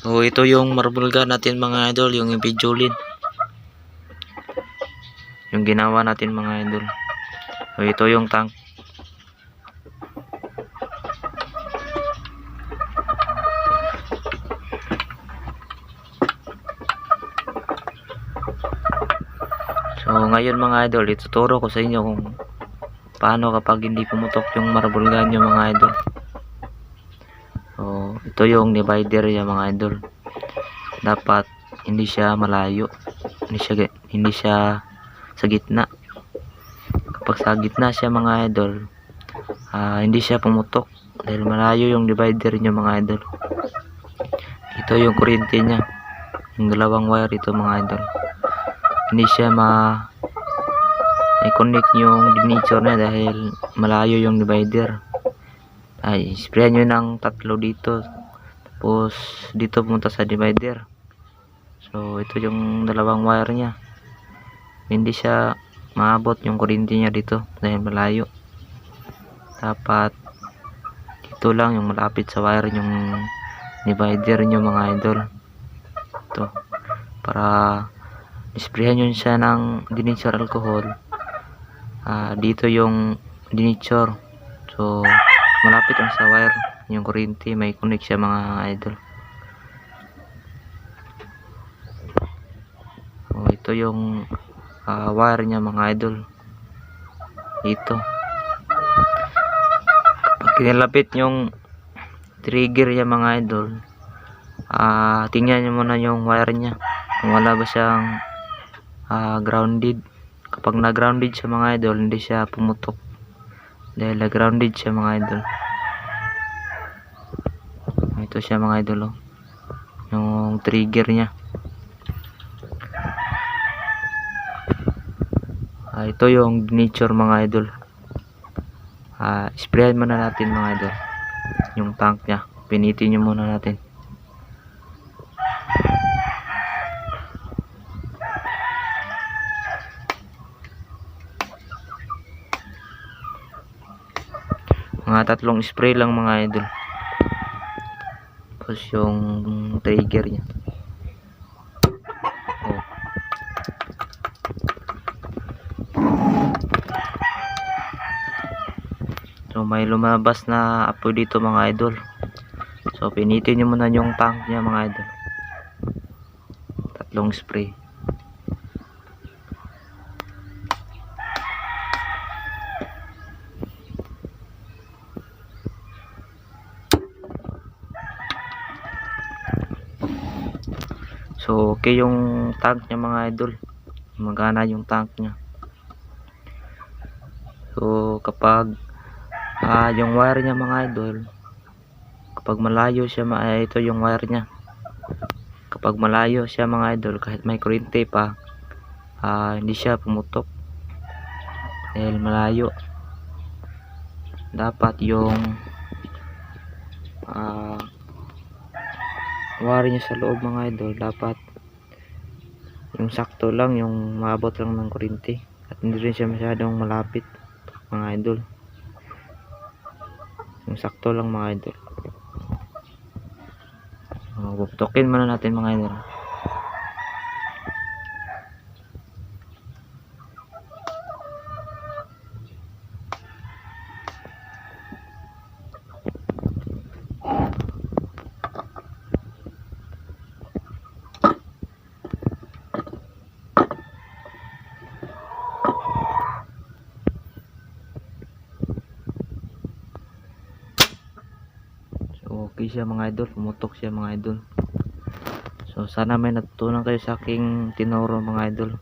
So ito yung marble gun natin mga idol, yung Invigilin. Yung ginawa natin mga idol. So ito yung tank. So ngayon mga idol, ituturo ko sa inyo kung paano kapag hindi pumutok yung marble gun yung mga idol. So ito yung divider niya mga idol. Dapat hindi siya malayo. Hindi siya hindi siya sa gitna. Kapag sa gitna siya mga idol, ah, hindi siya pumutok dahil malayo yung divider niya mga idol. Ito yung kuryente niya. Yung dalawang wire ito mga idol. Hindi siya ma i-connect yung ignition na dahil malayo yung divider. Ay, sprayan nyo ng tatlo dito. Tapos, dito pumunta sa divider. So, ito yung dalawang wire niya. Hindi siya maabot yung kuryente niya dito dahil malayo. Dapat, dito lang yung malapit sa wire yung divider nyo mga idol. Ito. Para, isprayan nyo siya ng denatured alcohol. Ah, dito yung denatured. So, malapit lang sa wire. Yung kuryente may connect siya mga idol. Oh, ito yung ah, wire niya mga idol. Dito pag kinalapit yung trigger niya mga idol. Ah tingnan niyo muna yung wire niya. Kung wala ba siyang ah, grounded. Kapag na grounded siya mga idol hindi siya pumutok dahil grounded siya mga idol. Ito siya mga idol oh. yung trigger niya. Ah, ito yung nature mga idol. Ah, sprayan muna natin mga idol. Yung tank niya. Pinitin nyo muna natin mga tatlong spray lang mga idol. Tapos yung trigger niya. Oh. so may lumabas na apoy dito mga idol. So pinitin nyo muna yung tank niya mga idol. Tatlong spray So, okay yung tank niya mga idol. Magana yung tank niya. So, kapag ah, yung wire niya mga idol, kapag malayo siya, ma ah, ito yung wire niya. Kapag malayo siya mga idol, kahit may kuryente pa, ah, hindi siya pumutok. Dahil malayo. Dapat yung ah, wire niya sa loob mga idol dapat yung sakto lang yung maabot lang ng kuryente at hindi rin siya masyadong malapit mga idol. Yung sakto lang mga idol. Bubtukin muna natin mga idol So, okay siya mga idol. Pumutok siya mga idol. So, sana may natutunan kayo sa aking tinuro mga idol.